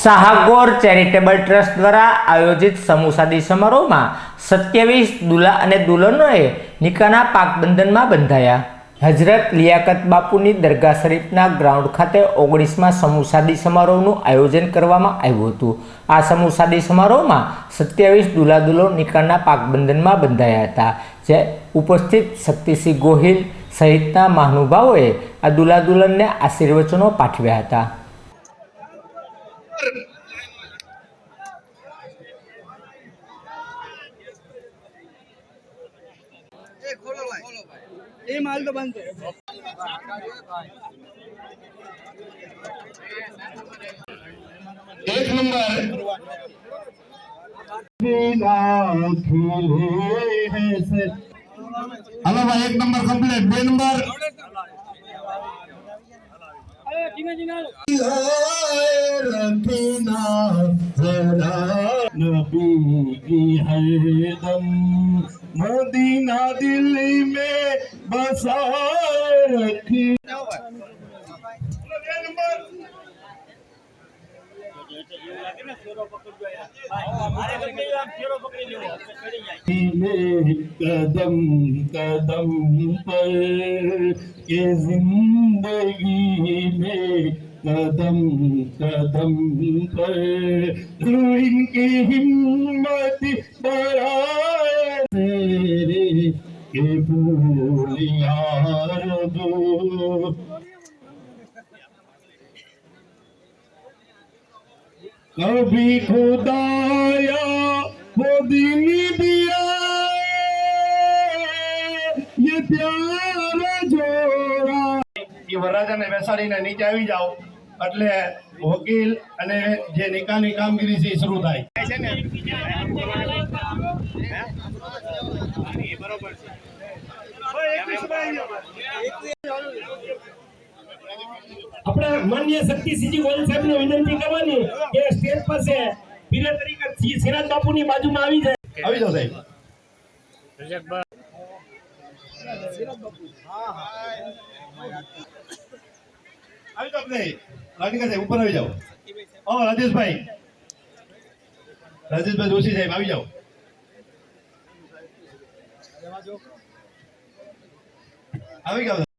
શાહગોર charitable trust દ્વારા આયોજિત સમૂહ શાદી સમારોહમાં સત્યાવીસ દુલ્હા અને દુલ્હનોએ નિકાના પાકબંધનમાં બંધાયા. હજરત લિયાકત બાપુની દરગાહ શરીફના ગ્રાઉન્ડ ખાતે ઓગણીસમાં સમૂહ શાદી સમારોહનું આયોજન કરવામાં આવ્યું હતું. આ સમૂહ શાદી સમારોહમાં સત્યાવીસ દુલ્હા દુલો નિકાના પાકબંધનમાં બંધાયા હતા, જે ઉપસ્થિત શક્તિસિંહ ગોહિલ સહિતના મહાનુભાવોએ આ દુલા દુલ્હનને આશીર્વચનો પાઠવ્યા હતા. એ માલ તો બંધ એક નંબર. હલો ભાઈ એક નંબર કમ્પ્લીટ બે નંબર. नबी की है दम मदीना दिल में बसा रखी। कदम कदम पर ये जिंदगी में कदम कदम पर इनकी हिम्मत बढ़ाए तेरे के फूल यार दो कभी खुदाया वो दिन दिया ये प्यार जोड़ा એ વરરાજાને બેસાડીને નીચે આવી જાઓ. એટલે વકીલ અને જે નિકાલની કામગીરી છે એ શરૂ થાય. આપણે માન્ય શક્તિસિંહજી ગોયલ સાહેબને વિનંતી કરવાની કે સ્ટેજ પાસે પીરે તરીકે સિરાજ બાપુની બાજુમાં આવી જાય. આવી જાવ સાહેબ આવી જાઓ આપણે રાધિકા ઉપર આવી જાઓ. ઓ રાજેશભાઈ. રાજેશભાઈ જોશી સાહેબ આવી જાઓ. આવી જાઓ.